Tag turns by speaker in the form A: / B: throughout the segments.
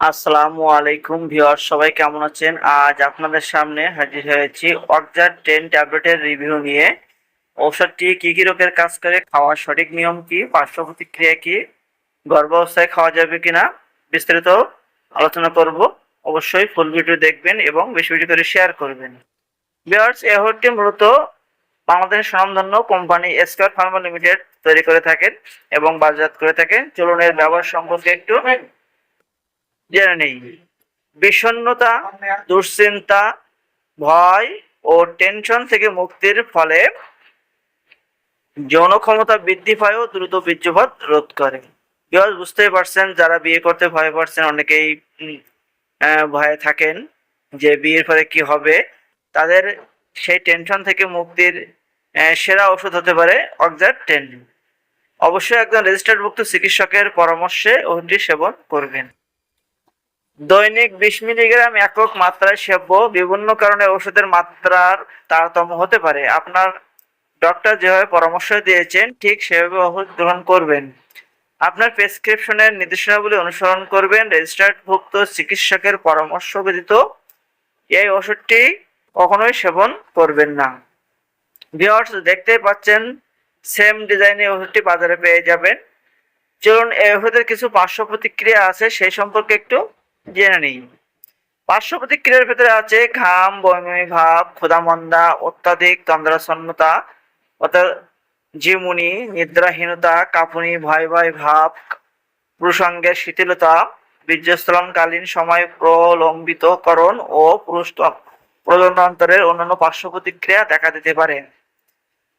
A: আসসালামু আলাইকুম ভিউয়ার সবাই কেমন আছেন? আজ আপনাদের সামনে হাজির হয়েছি অক্সার টেন ট্যাবলেটের রিভিউ নিয়ে। ঔষধটি কী কী রোগের কাজ করে, খাওয়ার সঠিক নিয়ম কি, পার্শ্ব প্রতিক্রিয়া কি গর্ভাবস্থায় খাওয়া যাবে কিনা বিস্তারিত আলোচনা করব। অবশ্যই ফুল ভিডিও দেখবেন এবং বেশি বেশি করে শেয়ার করবেন। ভিউয়ার্স ওষুধটি মূলত বাংলাদেশের স্বনামধন্য কোম্পানি এসকার ফার্মা লিমিটেড তৈরি করে থাকেন এবং বাজারজাত করে থাকেন। চলুন এর ব্যবহার সম্পর্কে একটু জেনে নেই। বিষণ্ণতা, দুশ্চিন্তা, ভয় ও টেনশন থেকে মুক্তির ফলে যৌন ক্ষমতা বৃদ্ধি পায় ও দ্রুত বীর্যপাত রোধ করে। বিকজ বুঝতেই পারছেন, যারা বিয়ে করতে ভয় পাচ্ছেন, অনেকেই ভয়ে থাকেন যে বিয়ের পরে কি হবে। তাদের সেই টেনশন থেকে মুক্তির সেরা ওষুধ হতে পারে অক্সার টেন অবশ্যই একজন রেজিস্টার্ডভুক্ত চিকিৎসকের পরামর্শে ওষুধটি সেবন করবেন। দৈনিক বিশ মিলিগ্রাম একক মাত্রায় সেব্য, বিভিন্ন কারণে ওষুধের মাত্রার তারতম্য হতে পারে। আপনার ডক্টর যেভাবে পরামর্শ দিয়েছেন, ঠিক সেভাবে ওষুধ গ্রহণ করবেন। আপনার প্রেসক্রিপশনের নির্দেশনাগুলি অনুসরণ করবেন। রেজিস্টার্ডভুক্ত চিকিৎসকের পরামর্শ ব্যতীত এই ওষুধটি কখনোই সেবন করবেন না। ভিওয়ার্স দেখতেই পাচ্ছেন সেম ডিজাইনের ওষুধটি বাজারে পেয়ে যাবেন। চলুন, এই ওষুধের কিছু পার্শ্ব প্রতিক্রিয়া আছে, সেই সম্পর্কে একটু জেনে নিই। পার্শ্ব প্রতিক্রিয়ার ভেতরে আছে ঘাম, বমি, ভাব, ক্ষুধামন্দা, অত্যাধিক তন্দ্রাচ্ছন্নতা অর্থাৎ ঝিমুনি নিদ্রাহীনতা, কাঁপুনি, ভয় ভয় ভাব প্রসঙ্গের শিথিলতা বীর্যস্থলনকালীন সময় প্রলম্বিতকরণ ও পুরুষ প্রজননান্তরের অন্যান্য পার্শ্ব প্রতিক্রিয়া দেখা দিতে পারে।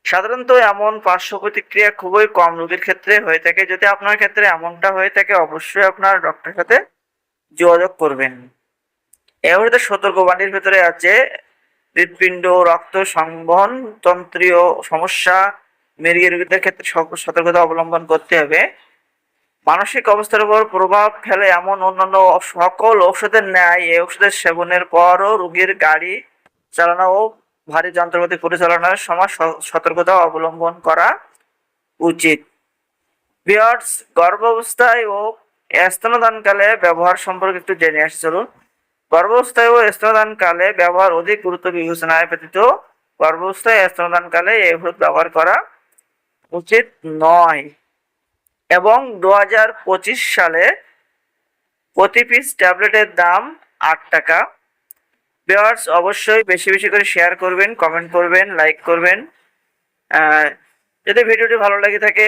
A: সাধারণত এমন পার্শ্ব প্রতিক্রিয়া খুবই কম রোগীর ক্ষেত্রে হয়ে থাকে। যদি আপনার ক্ষেত্রে এমনটা হয়ে থাকে, অবশ্যই আপনার ডক্টরের সাথে যোগাযোগ করবেন। ভিতরে সতর্কবাণীর ভেতরে আছে, হৃৎপিণ্ড, রক্ত সংবহন, তন্ত্রীয় সমস্যা মেরগি রোগীদের ক্ষেত্রে সতর্কতা অবলম্বন করতে হবে। মানসিক অবস্থার উপর প্রভাব ফেলে এমন অন্যান্য সকল ঔষধের ন্যায়, এই ওষুধের সেবনের পরও রোগীর গাড়ি চালানো ও ভারী যন্ত্রপাতি পরিচালনার সময় সতর্কতা অবলম্বন করা উচিত। বিয়ার্স গর্ভাবস্থায় ও স্তনদানকালে ব্যবহার সম্পর্কে একটু জেনে আসি, চলুন। গর্ভাবস্থায় ও স্তনদানকালে ব্যবহার অধিক গুরুত্ব বিবেচনায় ব্যতীত গর্ভাবস্থায় স্তনদানকালে এই ওষুধ ব্যবহার করা উচিত নয়। এবং দু হাজার পঁচিশ সালে প্রতি পিস ট্যাবলেটের দাম আট টাকা। ভিউয়ার্স, অবশ্যই বেশি বেশি করে শেয়ার করবেন, কমেন্ট করবেন, লাইক করবেন। যদি ভিডিওটি ভালো লাগে থাকে